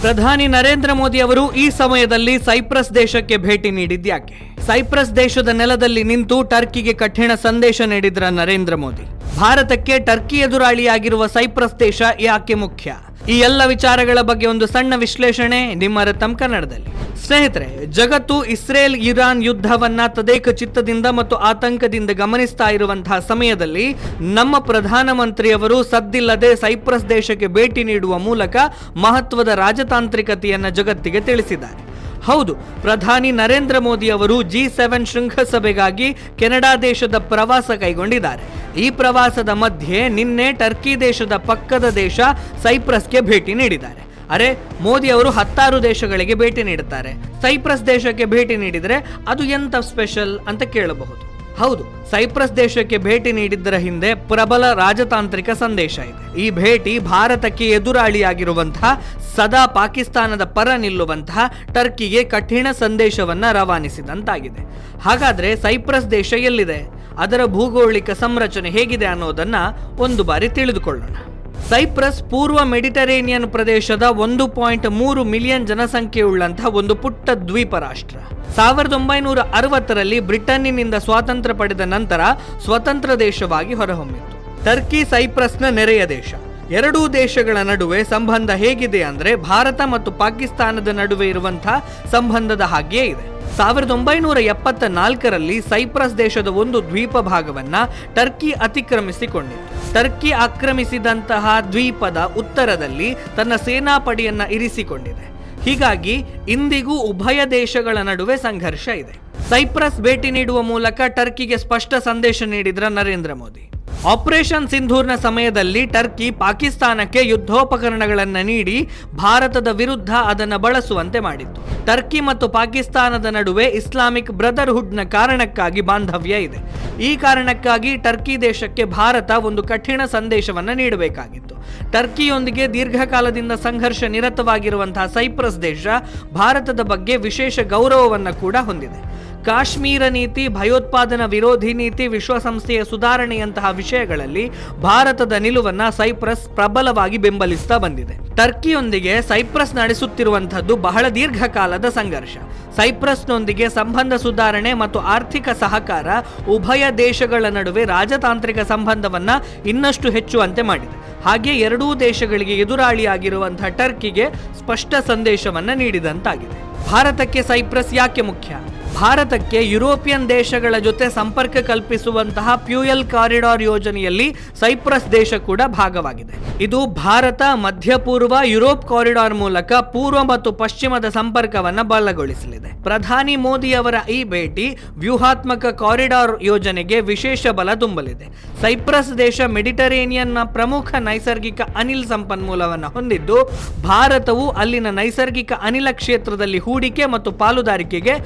ಪ್ರಧಾನಿ ನರೇಂದ್ರ ಮೋದಿ ಅವರು ಈ ಸಮಯದಲ್ಲಿ ಸೈಪ್ರಸ್ ದೇಶಕ್ಕೆ ಭೇಟಿ ನೀಡಿದ್ಯಾಕೆ ಸೈಪ್ರಸ್ ದೇಶದ ನೆಲದಲ್ಲಿ ನಿಂತು ಟರ್ಕಿಗೆ ಕಠಿಣ ಸಂದೇಶ ನೀಡಿದ್ರ ನರೇಂದ್ರ ಮೋದಿ. ಭಾರತಕ್ಕೆ ಟರ್ಕಿ ಎದುರಾಳಿಯಾಗಿರುವ ಸೈಪ್ರಸ್ ದೇಶ ಯಾಕೆ ಮುಖ್ಯ? ಈ ಎಲ್ಲ ವಿಚಾರಗಳ ಬಗ್ಗೆ ಒಂದು ಸಣ್ಣ ವಿಶ್ಲೇಷಣೆ ನಿಮ್ಮ ರತಂ ಕನ್ನಡದಲ್ಲಿ. ಸ್ನೇಹಿತರೆ, ಜಗತ್ತು ಇಸ್ರೇಲ್ ಇರಾನ್ ಯುದ್ಧವನ್ನ ತದೇಕ ಚಿತ್ತದಿಂದ ಮತ್ತು ಆತಂಕದಿಂದ ಗಮನಿಸ್ತಾ ಇರುವಂತಹ ಸಮಯದಲ್ಲಿ ನಮ್ಮ ಪ್ರಧಾನಮಂತ್ರಿಯವರು ಸದ್ದಿಲ್ಲದೆ ಸೈಪ್ರಸ್ ದೇಶಕ್ಕೆ ಭೇಟಿ ನೀಡುವ ಮೂಲಕ ಮಹತ್ವದ ರಾಜತಾಂತ್ರಿಕತೆಯನ್ನ ಜಗತ್ತಿಗೆ ತಿಳಿಸಿದ್ದಾರೆ. ಹೌದು, ಪ್ರಧಾನಿ ನರೇಂದ್ರ ಮೋದಿ ಅವರು ಜಿ ಸೆವೆನ್ ಶೃಂಗಸಭೆಗಾಗಿ ಕೆನಡಾ ದೇಶದ ಪ್ರವಾಸ ಕೈಗೊಂಡಿದ್ದಾರೆ. ಈ ಪ್ರವಾಸದ ಮಧ್ಯೆ ನಿನ್ನೆ ಟರ್ಕಿ ದೇಶದ ಪಕ್ಕದ ದೇಶ ಸೈಪ್ರಸ್ಗೆ ಭೇಟಿ ನೀಡಿದ್ದಾರೆ. ಅರೆ, ಮೋದಿ ಅವರು ಹತ್ತಾರು ದೇಶಗಳಿಗೆ ಭೇಟಿ ನೀಡುತ್ತಾರೆ. ಸೈಪ್ರಸ್ ದೇಶಕ್ಕೆ ಭೇಟಿ ನೀಡಿದರೆ ಅದು ಎಂತ ಸ್ಪೆಷಲ್ ಅಂತ ಕೇಳಬಹುದು. ಹೌದು, ಸೈಪ್ರಸ್ ದೇಶಕ್ಕೆ ಭೇಟಿ ನೀಡಿದ್ದರ ಹಿಂದೆ ಪ್ರಬಲ ರಾಜತಾಂತ್ರಿಕ ಸಂದೇಶ ಇದೆ. ಈ ಭೇಟಿ ಭಾರತಕ್ಕೆ ಎದುರಾಳಿಯಾಗಿರುವಂತಹ, ಸದಾ ಪಾಕಿಸ್ತಾನದ ಪರ ನಿಲ್ಲುವಂತಹ ಟರ್ಕಿಗೆ ಕಠಿಣ ಸಂದೇಶವನ್ನ ರವಾನಿಸಿದಂತಾಗಿದೆ. ಹಾಗಾದ್ರೆ ಸೈಪ್ರಸ್ ದೇಶ ಎಲ್ಲಿದೆ? ಅದರ ಭೂಗೋಳಿಕ ಸಂರಚನೆ ಹೇಗಿದೆ ಅನ್ನೋದನ್ನ ಒಂದು ಬಾರಿ ತಿಳಿದುಕೊಳ್ಳೋಣ. ಸೈಪ್ರಸ್ ಪೂರ್ವ ಮೆಡಿಟರೇನಿಯನ್ ಪ್ರದೇಶದ ಒಂದು ಪಾಯಿಂಟ್ ಮೂರು ಮಿಲಿಯನ್ ಜನಸಂಖ್ಯೆಯುಳ್ಳಂತಹ ಒಂದು ಪುಟ್ಟ ದ್ವೀಪ ರಾಷ್ಟ್ರ. ಸಾವಿರದ ಒಂಬೈನೂರ ಅರವತ್ತರಲ್ಲಿ ಬ್ರಿಟನ್ನಿನಿಂದ ಸ್ವಾತಂತ್ರ್ಯ ಪಡೆದ ನಂತರ ಸ್ವತಂತ್ರ ದೇಶವಾಗಿ ಹೊರಹೊಮ್ಮಿತು. ಟರ್ಕಿ ಸೈಪ್ರಸ್ನ ನೆರೆಯ ದೇಶ. ಎರಡೂ ದೇಶಗಳ ನಡುವೆ ಸಂಬಂಧ ಹೇಗಿದೆ ಅಂದ್ರೆ ಭಾರತ ಮತ್ತು ಪಾಕಿಸ್ತಾನದ ನಡುವೆ ಇರುವಂತಹ ಸಂಬಂಧದ ಹಾಗೆಯೇ ಇದೆ. ಸಾವಿರದ ಒಂಬೈನೂರ ಎಪ್ಪತ್ತ ನಾಲ್ಕರಲ್ಲಿ ಸೈಪ್ರಸ್ ದೇಶದ ಒಂದು ದ್ವೀಪ ಭಾಗವನ್ನ ಟರ್ಕಿ ಅತಿಕ್ರಮಿಸಿಕೊಂಡಿತ್ತು ಟರ್ಕಿ ಆಕ್ರಮಿಸಿದಂತಹ ದ್ವೀಪದ ಉತ್ತರದಲ್ಲಿ ತನ್ನ ಸೇನಾಪಡೆಯನ್ನ ಇರಿಸಿಕೊಂಡಿದೆ. ಹೀಗಾಗಿ ಇಂದಿಗೂ ಉಭಯ ದೇಶಗಳ ನಡುವೆ ಸಂಘರ್ಷ ಇದೆ. ಸೈಪ್ರಸ್ ಭೇಟಿ ನೀಡುವ ಮೂಲಕ ಟರ್ಕಿಗೆ ಸ್ಪಷ್ಟ ಸಂದೇಶ ನೀಡಿದ್ರ ನರೇಂದ್ರ ಮೋದಿ. ಆಪರೇಷನ್ ಸಿಂಧೂರ್ನ ಸಮಯದಲ್ಲಿ ಟರ್ಕಿ ಪಾಕಿಸ್ತಾನಕ್ಕೆ ಯುದ್ಧೋಪಕರಣಗಳನ್ನು ನೀಡಿ ಭಾರತದ ವಿರುದ್ಧ ಅದನ್ನು ಬಳಸುವಂತೆ ಮಾಡಿತ್ತು. ಟರ್ಕಿ ಮತ್ತು ಪಾಕಿಸ್ತಾನದ ನಡುವೆ ಇಸ್ಲಾಮಿಕ್ ಬ್ರದರ್ಹುಡ್ನ ಕಾರಣಕ್ಕಾಗಿ ಬಾಂಧವ್ಯ ಇದೆ. ಈ ಕಾರಣಕ್ಕಾಗಿ ಟರ್ಕಿ ದೇಶಕ್ಕೆ ಭಾರತ ಒಂದು ಕಠಿಣ ಸಂದೇಶವನ್ನು ನೀಡಬೇಕಾಗಿತ್ತು. ಟರ್ಕಿಯೊಂದಿಗೆ ದೀರ್ಘಕಾಲದಿಂದ ಸಂಘರ್ಷ ನಿರತವಾಗಿರುವಂತಹ ಸೈಪ್ರಸ್ ದೇಶ ಭಾರತದ ಬಗ್ಗೆ ವಿಶೇಷ ಗೌರವವನ್ನು ಕೂಡ ಹೊಂದಿದೆ. ಕಾಶ್ಮೀರ ನೀತಿ, ಭಯೋತ್ಪಾದನಾ ವಿರೋಧಿ ನೀತಿ, ವಿಶ್ವಸಂಸ್ಥೆಯ ಸುಧಾರಣೆಯಂತಹ ವಿಷಯಗಳಲ್ಲಿ ಭಾರತದ ನಿಲುವನ್ನ ಸೈಪ್ರಸ್ ಪ್ರಬಲವಾಗಿ ಬೆಂಬಲಿಸ್ತಾ ಬಂದಿದೆ. ಟರ್ಕಿಯೊಂದಿಗೆ ಸೈಪ್ರಸ್ ನಡೆಸುತ್ತಿರುವಂತಹದ್ದು ಬಹಳ ದೀರ್ಘಕಾಲದ ಸಂಘರ್ಷ. ಸೈಪ್ರಸ್ನೊಂದಿಗೆ ಸಂಬಂಧ ಸುಧಾರಣೆ ಮತ್ತು ಆರ್ಥಿಕ ಸಹಕಾರ ಉಭಯ ದೇಶಗಳ ನಡುವೆ ರಾಜತಾಂತ್ರಿಕ ಸಂಬಂಧವನ್ನ ಇನ್ನಷ್ಟು ಹೆಚ್ಚುವಂತೆ ಮಾಡಿದೆ. ಹಾಗೆ ಎರಡೂ ದೇಶಗಳಿಗೆ ಎದುರಾಳಿಯಾಗಿರುವಂತಹ ಟರ್ಕಿಗೆ ಸ್ಪಷ್ಟ ಸಂದೇಶವನ್ನ ನೀಡಿದಂತಾಗಿದೆ. ಭಾರತಕ್ಕೆ ಸೈಪ್ರಸ್ ಯಾಕೆ ಮುಖ್ಯ? ಭಾರತಕ್ಕೆ ಯುರೋಪಿಯನ್ ದೇಶಗಳ ಜೊತೆ ಸಂಪರ್ಕ ಕಲ್ಪಿಸುವಂತಹ ಪ್ಯೂಯಲ್ ಕಾರಿಡಾರ್ ಯೋಜನೆಯಲ್ಲಿ ಸೈಪ್ರಸ್ ದೇಶ ಕೂಡ ಭಾಗವಾಗಿದೆ. ಇದು ಭಾರತ, ಮಧ್ಯಪೂರ್ವ, ಯುರೋಪ್ ಕಾರಿಡಾರ್ ಮೂಲಕ ಪೂರ್ವ ಮತ್ತು ಪಶ್ಚಿಮದ ಸಂಪರ್ಕವನ್ನು ಬಲಗೊಳಿಸಲಿದೆ. ಪ್ರಧಾನಿ ಮೋದಿ ಅವರ ಈ ಭೇಟಿ ವ್ಯೂಹಾತ್ಮಕ ಕಾರಿಡಾರ್ ಯೋಜನೆಗೆ ವಿಶೇಷ ಬಲ ತುಂಬಲಿದೆ. ಸೈಪ್ರಸ್ ದೇಶ ಮೆಡಿಟರೇನಿಯನ್ನ ಪ್ರಮುಖ ನೈಸರ್ಗಿಕ ಅನಿಲ್ ಸಂಪನ್ಮೂಲವನ್ನು ಹೊಂದಿದ್ದು, ಭಾರತವು ಅಲ್ಲಿನ ನೈಸರ್ಗಿಕ ಅನಿಲ ಕ್ಷೇತ್ರದಲ್ಲಿ ಹೂಡಿಕೆ ಮತ್ತು ಪಾಲುದಾರಿಕೆಗೆ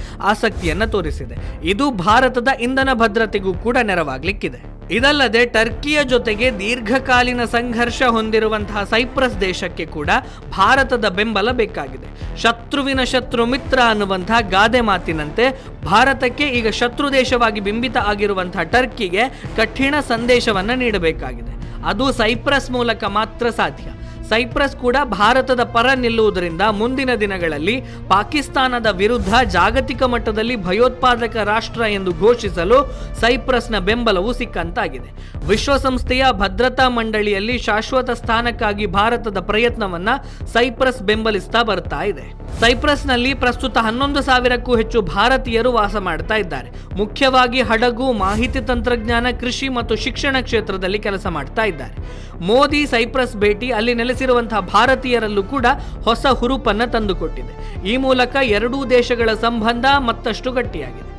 ಆಸಕ್ತಿಯನ್ನ ತೋರಿಸಿದೆ. ಇದು ಭಾರತದ ಇಂಧನ ಭದ್ರತೆಗೂ ಕೂಡ ನೆರವಾಗಲಿಕ್ಕಿದೆ. ಇದಲ್ಲದೆ ಟರ್ಕಿಯ ಜೊತೆಗೆ ದೀರ್ಘಕಾಲೀನ ಸಂಘರ್ಷ ಹೊಂದಿರುವಂತಹ ಸೈಪ್ರಸ್ ದೇಶಕ್ಕೆ ಕೂಡ ಭಾರತದ ಬೆಂಬಲ ಬೇಕಾಗಿದೆ. ಶತ್ರುವಿನ ಶತ್ರು ಮಿತ್ರ ಅನ್ನುವಂತಹ ಗಾದೆ ಮಾತಿನಂತೆ ಭಾರತಕ್ಕೆ ಈಗ ಶತ್ರು ದೇಶವಾಗಿ ಬಿಂಬಿತ ಆಗಿರುವಂತಹ ಟರ್ಕಿಗೆ ಕಠಿಣ ಸಂದೇಶವನ್ನು ನೀಡಬೇಕಾಗಿದೆ. ಅದು ಸೈಪ್ರಸ್ ಮೂಲಕ ಮಾತ್ರ ಸಾಧ್ಯ. ಸೈಪ್ರಸ್ ಕೂಡ ಭಾರತದ ಪರ ನಿಲ್ಲುವುದರಿಂದ ಮುಂದಿನ ದಿನಗಳಲ್ಲಿ ಪಾಕಿಸ್ತಾನದ ವಿರುದ್ಧ ಜಾಗತಿಕ ಮಟ್ಟದಲ್ಲಿ ಭಯೋತ್ಪಾದಕ ರಾಷ್ಟ್ರ ಎಂದು ಘೋಷಿಸಲು ಸೈಪ್ರಸ್ನ ಬೆಂಬಲವು ಸಿಕ್ಕಂತಾಗಿದೆ. ವಿಶ್ವಸಂಸ್ಥೆಯ ಭದ್ರತಾ ಮಂಡಳಿಯಲ್ಲಿ ಶಾಶ್ವತ ಸ್ಥಾನಕ್ಕಾಗಿ ಭಾರತದ ಪ್ರಯತ್ನವನ್ನ ಸೈಪ್ರಸ್ ಬೆಂಬಲಿಸ್ತಾ ಬರ್ತಾ ಇದೆ. ಸೈಪ್ರಸ್ನಲ್ಲಿ ಪ್ರಸ್ತುತ ಹನ್ನೊಂದು ಸಾವಿರಕ್ಕೂ ಹೆಚ್ಚು ಭಾರತೀಯರು ವಾಸ ಮಾಡ್ತಾ ಇದ್ದಾರೆ. ಮುಖ್ಯವಾಗಿ ಹಡಗು, ಮಾಹಿತಿ ತಂತ್ರಜ್ಞಾನ, ಕೃಷಿ ಮತ್ತು ಶಿಕ್ಷಣ ಕ್ಷೇತ್ರದಲ್ಲಿ ಕೆಲಸ ಮಾಡ್ತಾ ಇದ್ದಾರೆ. ಮೋದಿ ಸೈಪ್ರಸ್ ಭೇಟಿ ಅಲ್ಲಿ ನೆಲೆಸಿರುವಂತಹ ಭಾರತೀಯರಲ್ಲೂ ಕೂಡ ಹೊಸ ಹುರುಪನ್ನು ತಂದುಕೊಟ್ಟಿದೆ. ಈ ಮೂಲಕ ಎರಡೂ ದೇಶಗಳ ಸಂಬಂಧ ಮತ್ತಷ್ಟು ಗಟ್ಟಿಯಾಗಿದೆ.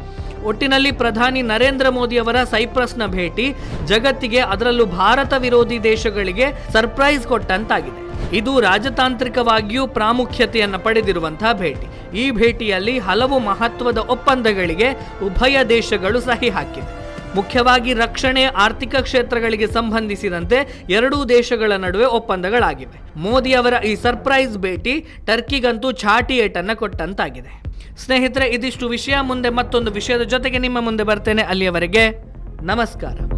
ಒಟ್ಟಿನಲ್ಲಿ ಪ್ರಧಾನಿ ನರೇಂದ್ರ ಮೋದಿ ಅವರ ಸೈಪ್ರಸ್ನ ಭೇಟಿ ಜಗತ್ತಿಗೆ ಅದರಲ್ಲೂ ಭಾರತ ವಿರೋಧಿ ದೇಶಗಳಿಗೆ ಸರ್ಪ್ರೈಸ್ ಕೊಟ್ಟಂತಾಗಿದೆ. ಇದು ರಾಜತಾಂತ್ರಿಕವಾಗಿಯೂ ಪ್ರಾಮುಖ್ಯತೆಯನ್ನು ಪಡೆದಿರುವಂತಹ ಭೇಟಿ. ಈ ಭೇಟಿಯಲ್ಲಿ ಹಲವು ಮಹತ್ವದ ಒಪ್ಪಂದಗಳಿಗೆ ಉಭಯ ದೇಶಗಳು ಸಹಿ ಹಾಕಿವೆ. ಮುಖ್ಯವಾಗಿ ರಕ್ಷಣೆ, ಆರ್ಥಿಕ ಕ್ಷೇತ್ರಗಳಿಗೆ ಸಂಬಂಧಿಸಿದಂತೆ ಎರಡೂ ದೇಶಗಳ ನಡುವೆ ಒಪ್ಪಂದಗಳಾಗಿವೆ. ಮೋದಿ ಅವರ ಈ ಸರ್ಪ್ರೈಸ್ ಭೇಟಿ ಟರ್ಕಿಗಂತೂ ಛಾಟಿ ಏಟನ್ನು ಕೊಟ್ಟಂತಾಗಿದೆ. ಸ್ನೇಹಿತರೆ, ಇದಿಷ್ಟು ವಿಷಯ. ಮುಂದೆ ಮತ್ತೊಂದು ವಿಷಯದ ಜೊತೆಗೆ ನಿಮ್ಮ ಮುಂದೆ ಬರ್ತೇನೆ. ಅಲ್ಲಿಯವರೆಗೆ ನಮಸ್ಕಾರ.